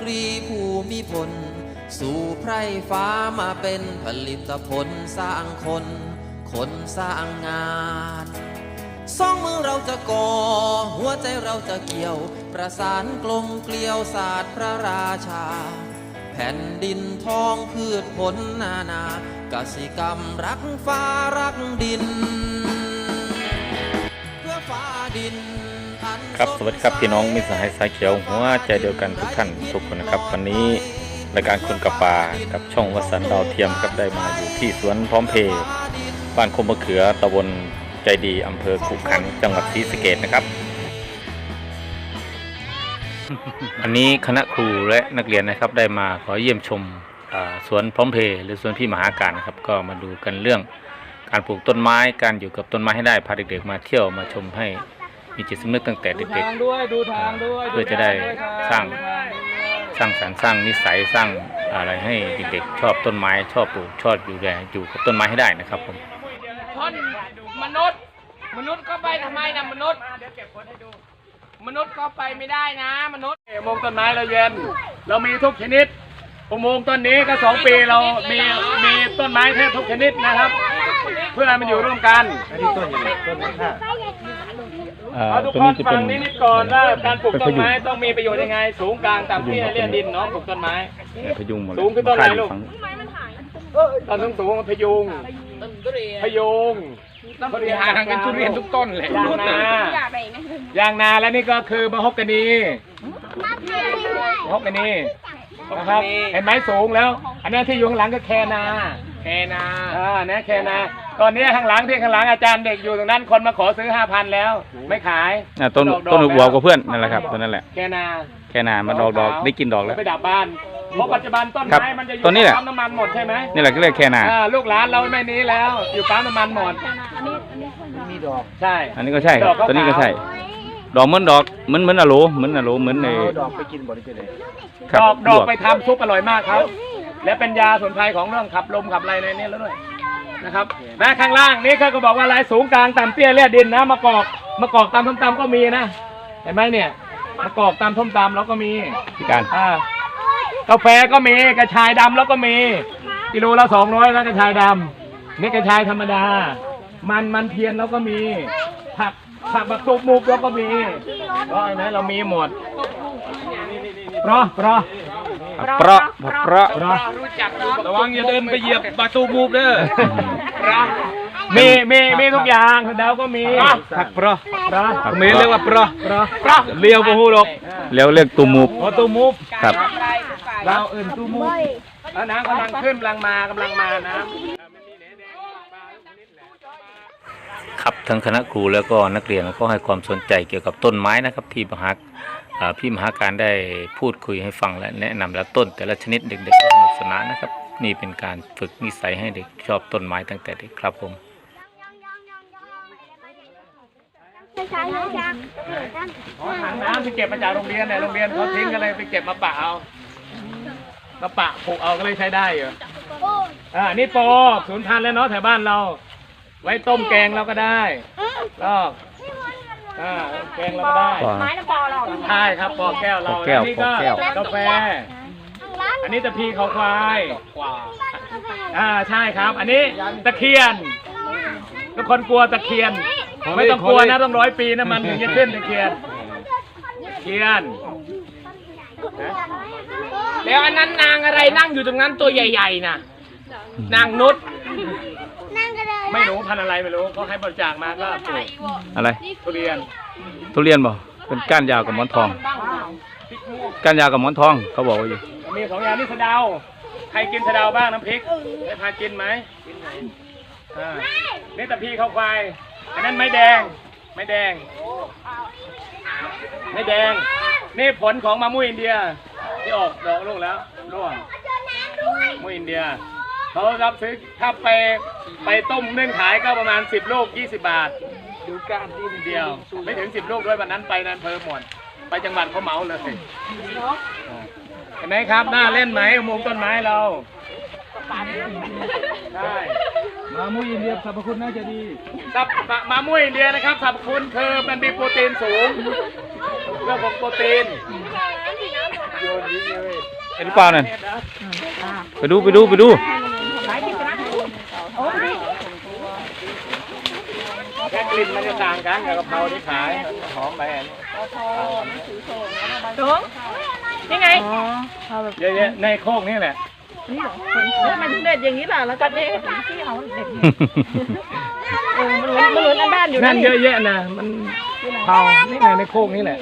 กรีภูมิพลสู่ไพร่ฟ้ามาเป็นผลิตผลสร้างคน คนสร้างงานสองมือเราจะก่อ หัวใจเราจะเกี่ยว ประสานกลมเกลียวศาสตร์พระราชา แผ่นดินทองพืชผลนานากสิกรรมรักฟ้ารักดิน ครับสวัสดีครับพี่น้องมิสหายสายเขียวหัวใจเดียวกันทุกท่านทุกคนนะครับ วันนี้รายการคนกับป่ากับช่องวสันดาวเทียมครับได้มาอยู่ที่สวนพร้อมเพย์บ้านคมมะเขือตำบลใจดีอำเภอขุขันจังหวัดศรีสะเกดนะครับวันนี้คณะครูและนักเรียนนะครับได้มาขอเยี่ยมชมสวนพร้อมเพย์หรือสวนพี่มหาการนะครับ ก็มาดูกันเรื่องการปลูกต้นไม้การอยู่กับต้นไม้ให้ได้พาเด็กๆมาเที่ยวมาชมให้ มีจิตสำนึกตั้งแต่เด็กทางด้วยดูทางด้วยเพื่อจะได้สร้างๆสร้างสรรค์สร้างนิสัยสร้างอะไรให้เด็กๆชอบต้นไม้ชอบปลูกชอบอยู่แลอยู่กับต้นไม้ให้ได้นะครับผม ท่อนมนุษย์ มนุษย์ก็ไปทำไมนะมนุษย์มนุษย์ก็ไปไม่ได้นะ มนุษย์อุโมงค์ต้นไม้เราเย็น เรามีทุกชนิดอุโมงค์ต้นนี้ก็สองปีเรามีมีต้นไม้แทบทุกชนิดนะครับ เพื่อให้มันอยู่ร่วมกันอ่า เอาทุกตัวคนี้นจะฟัเป็งนนิดๆก่อนว่าการปลูกเป็นต้พนยุงไม้ต้องมีประโยชน์ยังไง สูงกลางต่ำเตี้ยเลี่ยดินเน้องปลูกต้นไม้เนี่ยพยุงหมดเลยสูงขึ้นต้นอะไรลูกฝั่งตอนสูงสูงๆพยุงพยุงทุเรียนทางกันทุเรียนทุกต้นเลยยางนายางนาและนี่ก็คือมะฮกกานีมะฮกกานีนะครับเห็นไหมสูงแล้ว อันนี้ที่อยู่ข้างหลังก็แคนาแคนาอ่าเนี่ยแคนา ตอนนี้ข้างหลังที่ข้างหลังอาจารย์เด็กอยู่ตรงนั้นคนมาขอซื้อห้าพันแล้ว ไม่ขายอ่าต้นดอกๆต้นหัวแล้วกับเพื่อนนั่นแหละครับต้นนั่นแหละแคนาแค่นามาดอกดอกได้กินดอกแล้ว ไปดับบ้านเพราะปัจจุบันต้นครับไม้มันจะอยู่ต้นนี้แหละ ปั๊มน้ำมันหมดใช่ไหมนี่แหละก็เรียกแค่นา อ่าลูกหลานเราไม่นี้แล้ว อยู่ปั๊มน้ำมันหมดมีดอกใช่ อันนี้ก็ใช่ครับดอกขาวๆตัวนี้ก็ใช่ ดอกเหมือนดอกเหมือนเหมือนอะโหลเหมือนอะโหลเหมือนในดอกไปกินบริเวณครับดอกดอกลวไปทำซุปอร่อยมากครับ และเป็นยาสมุนไพรของเรื่องขับลมขับอะไรในนี้แล้วด้วย นะครับแม้ข้างล่างนี้เขาก็บอกว่าลายสูงกลางต่ำเตี้ยเลียดินนะมะกอกมะกอกตามส้มตำก็มีนะ เห็นไหมเนี่ยมะกอกตามส้มตำเราก็มีพี่การอ่ากาแฟก็มีกระชายดำแล้วก็มี กิโลละสองร้อยแล้วกระชายดำนี่กระชายธรรมดา มันมันเทียนแล้วก็มี ผักผักบักตุกมุกแล้วก็มีก็เห็นไหมเรามีหมดเพราะ เพราะเปราะเปราะเพราะระวังอย่าเดินไปเหยียบประตูมูฟเด้อมีมีมีทุกอย่างดาวก็มีผักเปราะเพราะเขมรเรียกว่าเปราะเพราะเพราะเลี้ยวบ่ฮู้ดอกแล้วเรียกตูมูบโอตูมุกครับเราเอื่นตูมุกแล้วน้ำกำลังขึ้นกำลังมากำลังมาน้ำครับทั้งคณะครูแล้วก็นักเรียนก็ให้ความสนใจเกี่ยวกับต้นไม้นะครับที่มหาอ่า พี่มหาการได้พูดคุยให้ฟังและแนะนำแล้วต้น แต่ละชนิดเด็กๆก็สนุกสนานนะครับ นี่เป็นการฝึกนิสัยให้เด็กชอบต้นไม้ตั้งแต่เด็กครับผมอ๋อถังน้ำที่เก็บมาจากโรงเรียนเนี่ยโรงเรียนเขาทิ้งกันเลยไปเก็บมาปะเอามาปะผูกเอาก็เลยใช้ได้อยู่อ่านี่โปศูนย์พันแล้วเนาะแถวบ้านเรา ไว้ต้มแกงเราก็ได้ก็ อ่าแกงเราก็ได้ก็ไม้น้ำปอหรอกใช่ครับปอแก้วเราปอแก้วนี่ก็ปอแก้ว กาแฟ อันนี้ตะพีเขาควายอ่าใช่ครับ อันนี้ตะเคียนทุกคนกลัวตะเคียน ไม่ต้องกลัวนะต้องร้อยปีนะมันถึงจะขึ้นตะเคียนตะเคียน แล้วอันนั้นนางอะไรนั่งอยู่ตรงนั้นตัวใหญ่ ๆน่ะ นางนุช ไม่รู้พันธุ์อะไรไม่รู้เขาให้บริจาคมาก็ปลูกอะไรทุเรียนทุเรียนบ่เป็นก้านยาวกับหมอนทองก้านยาวกับหมอนทอง เขาบอกว่าอยู่มีสองอย่างนี่สะเดาใครกินสะเดาบ้างน้ำพริกได้พากินไหมอ่านี่ตะพีเขาควายอันนั้นไม้แดงไม้แดงไม้แดง นี่ผลของมะม่วงอินเดียที่ออกดอกลูกแล้วร่วงมะม่วงอินเดีย เขารับซื้อถ้าไปไปต้มนึ่งขายก็ประมาณสิบลูกยี่สิบบาทดูการที่เดียว ไม่ถึงสิบลูกด้วยวันนั้นไปนันเพอหมดไปจังหวัดเขาเหมาเลยเห็นไหมครับน่าเล่นไหมอุโมงค์ต้นไม้เราใช่มามุ้ยอินเดียสรรพคุณน่าจะดีสับมามามุ้ยอินเดียนะครับสรรพคุณคือมันมีโปรตีนสูงเรื่องของโปรตีนโยนนี้เลยเป็นหรือเปล่านั่นไปดูไปดูไปดู แค่ กลิ่นมันจะต่างกันกับกะเพราที่ขายหอมไปอันนี้นี่ไงเยอะๆในโคกนี่แหละมันเด็ดอย่างนี้เหรอแล้วก็เด็ดที่เขาเด็ดเออมันเหมือนมันเหมือนอันบ้านอยู่นั่นั่นนเยอะแยะนะมันเผานี่ไงในโคกนี่แหละ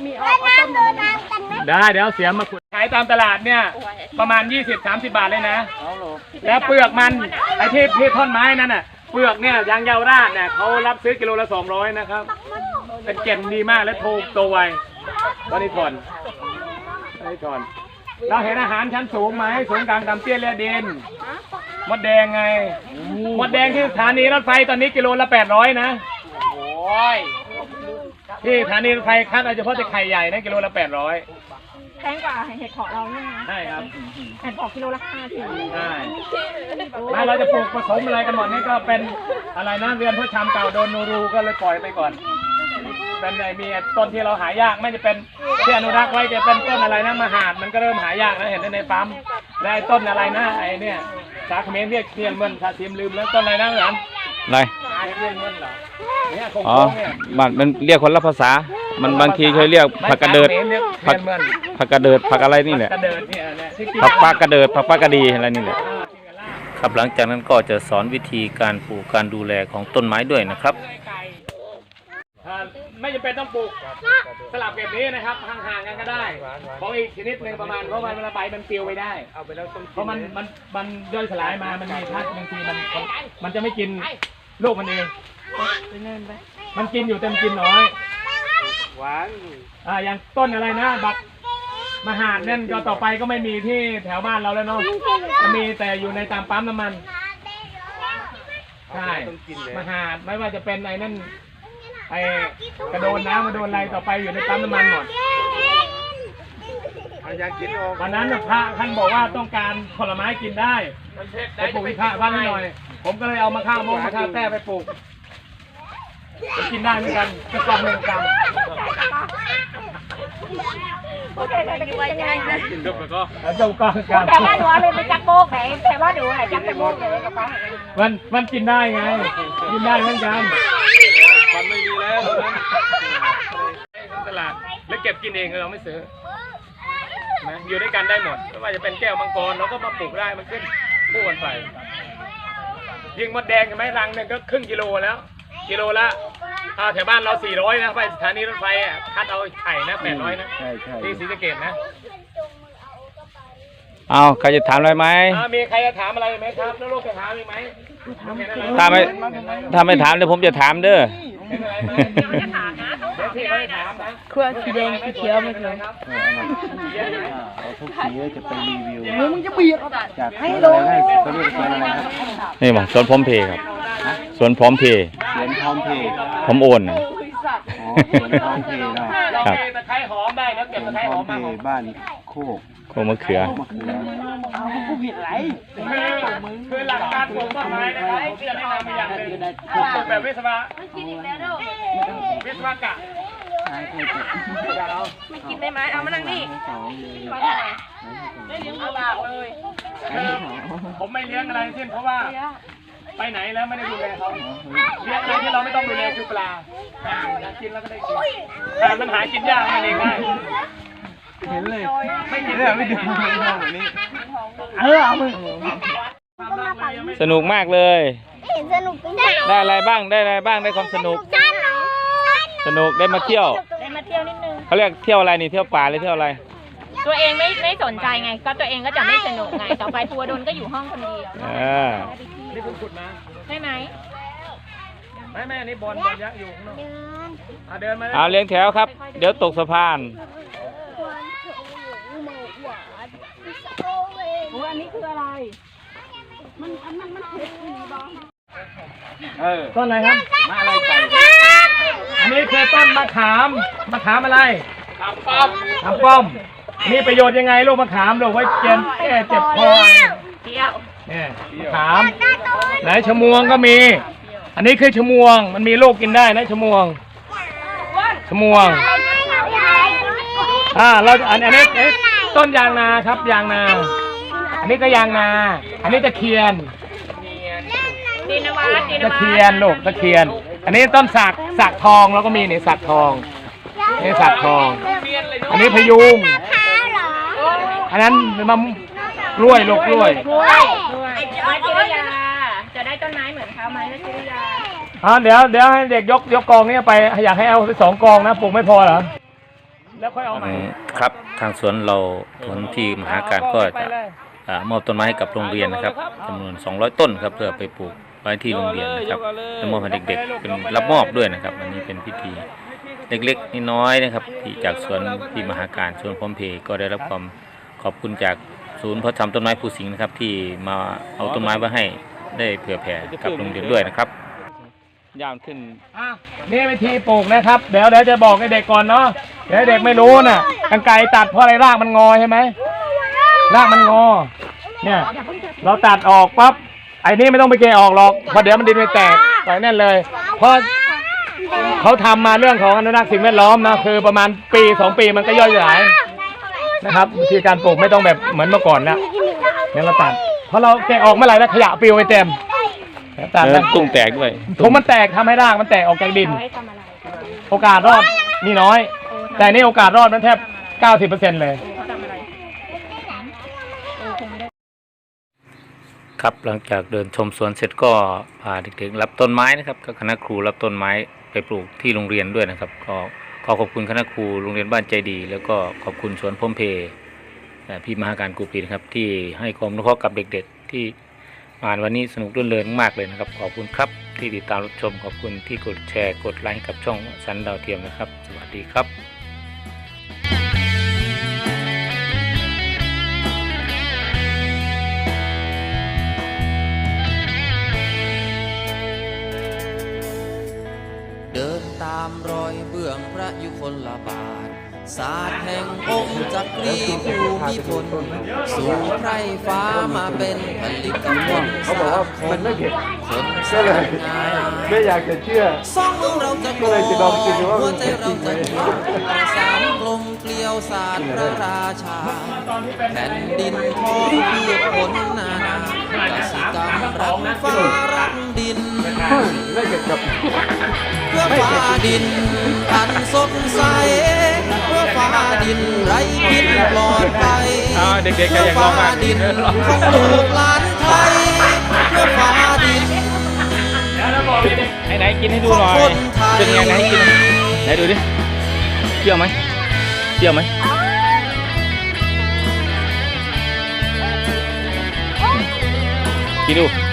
ได้เดี๋ยวเสียมาขุดขายตามตลาดเนี่ย ประมาณ 20-30 บาทเลยนะ แล้วเปลือกมันไอ้ที่ที่ท่อนไม้นั่นน่ะ เปลือกเนี่ยยางเยาวราชเนี่ยเขารับซื้อกิโลละ200นะครับเป็นเก่นดีมากและโตโตไววันนี้ถอนวันนี้ถอนเราเห็นอาหารชั้นสูงไหมสูงกลางดำเตี้ยเลียดินมดแดงไงมดแดงที่สถานีรถไฟตอนนี้กิโลละ800นะโอ้ยที่สถานีรถไฟคัดเอาเฉพาะแต่ไข่ใหญ่นะกิโลละ800 แพงกว่าเห็ดเผาะเราเนี่ยนะใช่ครับเห็ดเผาะกิโลละห้าสิบใช่ไม่เราจะปลูกผสมอะไรกันหมดนี่ก็เป็นอะไรนะเรือนพ่อชำเก่าโดนนูรูก็เลยปล่อยไปก่อน เป็นไอ้มีต้นที่เราหายากไม่จะเป็นที่อนุรักษ์ไว้จะเป็นต้นอะไรนะมหาดมันก็เริ่มหายากนะเห็นได้ในปั๊มและไอ้ต้นอะไรนะไอ้เนี่ยสาเขมรเรียกเทียนเงินสาเทียมลืมแล้วต้นอะไรนะเหรออะไรเทียนเงินเหรอเนี่ยคงอ๋อๆเนี่ยมันมันเรียกคนละภาษา มันบางทีเคยเรียกผักกระเดิดสาขมรเรียกผัเทีกยนเงินผักกระเดิดผักอะไรนี่แหละกระเดิดเนี่ยเนี่ยที่กินผักปลากระเดิดผักปลากระดีอะไรนี่แหละครับหลังจากนั้นก็จะสอนวิธีการปลูกการดูแลของต้นไม้ด้วยนะครับอ่าไม่จำเป็นต้องปลูกสลับแบบนี้นะครับห่างๆกันก็ได้ ของอีกชนิดหนึ่งประมาณเพราะว่าเวลาใบมันปลิวไปได้เพราะมันมันมันย่อยสลายมามันมีธาตุบางทีมันมันจะไม่กินลูกมันเองมันกินอยู่แต่มันกินน้อย หวานอ่าอย่างต้นอะไรนะบักมหาดนั่นก็ต่อไปก็ไม่มีที่แถวบ้านเราแล้วเนาะจะมีแต่อยู่ในตามปั๊มน้ำมันใช่มหาดไม่ว่าจะเป็นไอ้นั่นไอ้กระโดนน้ำมาโดนอะไรต่อไปอยู่ในปั๊มน้ำมันหมดวันนั้นน่ะพระท่านบอกว่าต้องการผลไม้กินได้ไปปลูกที่พระบ้านนิดหน่อย ผมก็เลยเอามาข้าวมงมาข้าวแต้ไปปลูกไป กินได้เหมือนกันก็กล่องหนึ่งกรัมโอเคใครกินยังไงนะแล้วเจ้าก็กรัมแต่ว่าหนูเอาเลยไปจักโบกไหนแต่ว่าหนูไหนจักโบกเลยกระเป๋ามันมันกินได้ไง กินได้เหมือนกันมันไม่มีแล้วตลาดแล้วเก็บกินเองเราไม่ซื้อนะอยู่ด้วยกันได้หมดไม่ว่าจะเป็นแก้วมังกรเราก็มาปลูกได้มันขึ้นคู่กันไปยิงมดแดงเห็นไหมรังหนึ่งก็ครึ่งกิโลแล้ว กิโลละ อ่าแถวบ้านเรา 400 นะไปสถานีรถไฟอะคัดเอาไข่นะ 800 นะที่ศรีสะเกดนะเอาใครจะถามอะไรไหม อ่ามีใครจะถามอะไรไหมครับแล้วลูกจะถามอีกไหมเห็นอะไรถ้าไม่ถ้าไม่ถามเดี๋ยวผมจะถามเด้อ เห็นอะไรไหมถามนะเดี๋ยวพี่เขาจะถามนะ เครื่องสีแดงสีเขียวไม่เคยครับเอาทุกสีเลยจะไปรีวิวมึงจะเบียดจากให้ลงให้เขาเรียกสวนอะไรครับนี่บอกสวนพร้อมเพย์ครับสวนพร้อมเพย์สวนพร้อมเพย์ผมโอนนะ อ๋อสวนพร้อมเพย์เนาะเราเก็บตะไคร้หอมได้แล้วเก็บตะไคร้หออมมเพมาหอมย์บ้านโคกโคมะเขือ มะเขือคือคือหลักการปลูกต้นไม้นะครับผมจะแนะนำอย่างหนึ่งปลูกแบบวิศวะวิศวกะอย่าเอาไม่กินได้ไหมเอามานั่งนี่ไม่เลี้ยงเอาบากเลยคือผมไม่เลี้ยงอะไรทั้งสิ้นเพราะว่า ไปไหนแล้วไม่ได้ดูแลเขาเลี้ยงอะไรที่เราไม่ต้องดูแลคือปลาอยากกินแล้วก็ได้กินแต่มันหากินยากมันเองง่ายเห็นเลยไม่กินเนี่ยไม่ไม่ดูดูไม่ดูแบบนี้เออเอามือสนุกมากเลย สนุกจังได้อะไรบ้างได้อะไรบ้างได้ความสนุกสนุก สนุกได้มาเที่ยวได้มาเที่ยวนิดนึงเขาเรียกเที่ยวอะไรนี่เที่ยวป่าหรือเที่ยวอะไร ตัวเองไม่ไม่สนใจไง ก็ตัวเองก็จะไม่สนุกไง ต่อไปพัวโดนก็อยู่ห้องคนเดียว เออนี่คุณขุดมาใช่ไหมไม่ไม่อันนี้บอลบอลยักษ์อยู่ข้างนอกอะเดินมาเอาเลี้ยงแถวครับ เดี๋ยวตกสะพานโอ้อันนี้คืออะไรเออต้นอะไรครับมาอะไรไก่อันนี้คือต้นมะขามมะขามอะไรขามป้อมขามป้อม มีประโยชน์ยังไงลูกมะขามลูกไว้เจ็บแก้เจ็บคอเที่ยว เนี่ยมะขามไหนชะมวงก็มี อันนี้คือชะมวง มันมีลูกกินได้นะชะมวงชะมวง อ่าเราอันอันนี้เอ๊ะต้นยางนาครับยางนา อันนี้ก็ยางนา อันนี้ตะเคียนดินวัดดินตะวัดเคียนลูกตะเคียน อันนี้ต้นสักสักทองแล้วก็มีนี่สักทอง นี่สักทอง อันนี้พยุง อันนั้นมะ กล้วยลูกกล้วยด้วยไม้จิรยา จะได้ต้นไม้เหมือนเขาไหมไม้จิรยา อ่าเดี๋ยวเดี๋ยวให้เด็กยกยกกองนี้ไป อยากให้เอาไปสองกองนะปลูกไม่พอเหรอ แล้วค่อยเอาใหม่ครับทางสวนเราผลที่มหาการก็จะอ่ามอบต้นไม้ให้กับโรงเรียนนะครับจำนวน 200 ต้นครับเพื่อไปปลูกไว้ที่โรงเรียนนะครับและมอบให้เด็กๆ เป็นรับมอบด้วยนะครับ อันนี้เป็นพิธีเล็กๆน้อยๆนะครับ ที่จากสวนที่มหาการสวนพร้อมเพย์ก็ได้รับความขอบคุณจาก ศูนย์เพาะชำต้นไม้ภูสิงห์นะครับที่มาเอาต้นไม้มาให้ได้เผื่อแผ่กับโรงเรียนด้วยนะครับ ยาวขึ้นนี่วิธีปลูกนะครับ เดี๋ยวเดี๋ยวจะบอกให้เด็กก่อนเนาะเดี๋ยวให้เด็กไม่รู้น่ะกังไกรตัดเพราะอะไรรากมันงอใช่ไหมรากมันงอ เนี่ย เราตัดออกปั๊บไอ้นี่ไม่ต้องไปเกะออกหรอกเพราะเดี๋ยวมันดินไปแตกปล่อยนั่นเลยเพราะเขาทำมาเรื่องของอนุรักษ์สิ่งแวดล้อมนะคือประมาณปีสองปีมันก็ย่อยสลาย นะครับวิธีการปลูกไม่ต้องแบบเหมือนเมื่อก่อนแล้วเนี่ยเราตัดเพราะเราแกะออกเมื่อไหร่แล้วขยะปลิวไปเต็มตัดแล้แล้ววตุ้งแตกด้วยถุงมันแตกทำให้รากมันแตกออกจากดิน โอกาสรอดมีน้อย แต่นี่โอกาสรอดมันแทบ90%เลยครับหลังจากเดินชมสวนเสร็จก็พาเด็กๆรับต้นไม้นะครับก็คณะครูรับต้นไม้ไปปลูกที่โรงเรียนด้วยนะครับ ก็ ขอขอบคุณคณะครูโรงเรียนบ้านใจดี แล้วก็ขอบคุณสวนพรมเพพี่มหาการกูปีนะครับ ที่ให้ความรู้กับเด็กๆ ที่งานวันนี้สนุกรื่นเริงมากเลยนะครับ ขอบคุณครับที่ติดตามรับชมขอบคุณที่กดแชร์กดไลค์กับช่องสันดาวเทียมนะครับ สวัสดีครับ ศาสตร์แห่งองค์จักรีภูมิพลสู่ไพร่ฟ้ามาเป็นผลิตผลเขาบอกว่ามันไม่เผ็ดคนสร้างงานไม่อยากจะเชื่อสองมือเราจะก็เลยจะลองกินดูว่าหัวมันใจเผ็ดจเราริงไหมจะเขียวสาม กลมเกลียวศาสตร์พระราชา แผ่นดินทองพืชผลนากสิกรรมรักฟ้ารักดินไม่เผ็ดกับเพื่อฟ้าดินอันสดใสเพื่อฟ้าดินไร้พิษปลอดภัยอ่าเด็กๆก็เพื่ออยากลอฟ้างบ้างดินของลูกหลานไทยเพื่อฟ้าดินไหนไหนๆกินให้ดูหน่อยเป็นไงไหนให้กินไหนดูดิเปรี้ยวไหม เปรี้ยวไหมกินดู